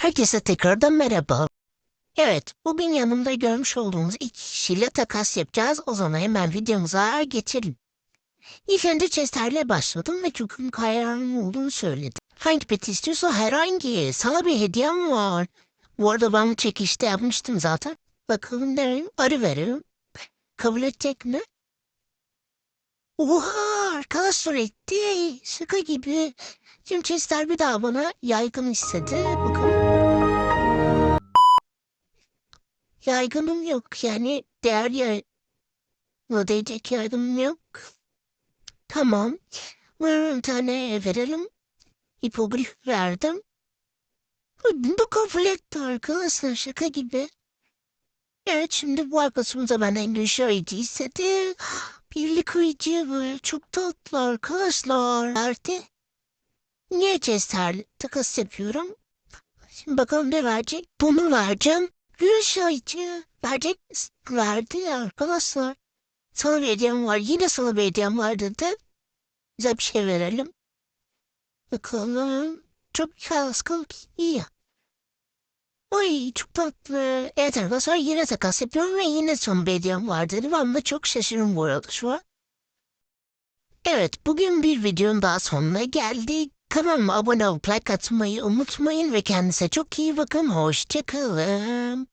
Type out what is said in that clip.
Herkese tekrardan merhaba. Evet, bugün yanımda görmüş olduğunuz iki kişiyle takas yapacağız. O zaman hemen videomuza geçelim. İlk önce Chester'le başladım ve çok hayranım olduğunu söyledi. Hangi pet istiyorsa herhangi. Sana bir hediyem var. Bu arada ben çekişte yapmıştım zaten. Bakalım ne arı veririm. Kabul edecek mi? Oha arkadaşlar etti. Şaka gibi. Şimdi Chester bir daha bana yaygın istedi. Bakalım. Yaygınım yok yani değer ya diyecek yaygınım yok. Tamam. Bir tane verelim. Hipogrif verdim. Bu kabul etti arkadaşlar şaka gibi. Evet şimdi bu arkadaşımıza benden gülüş ayıcı istedi. Birlik ayıcı böyle çok tatlı arkadaşlar. Artı niye cesaret takas yapıyorum? Şimdi bakalım ne verecek? Bunu vereceğim. Gülüş ayıcı verecek verdi arkadaşlar. Sana bir hediyem var. Yine sana bir hediyem var dedi. Güzel bir şey verelim. Bakalım. Çok kaskıl iyi. Ay çok tatlı. Evet arkadaşlar yine takas yapıyorum ve yine son bir hediyem var dedim ama çok şaşırım bu arada şu an. Evet bugün bir videonun daha sonuna geldik. Kanalıma abone olup like atmayı unutmayın ve kendinize çok iyi bakın. Hoşçakalın.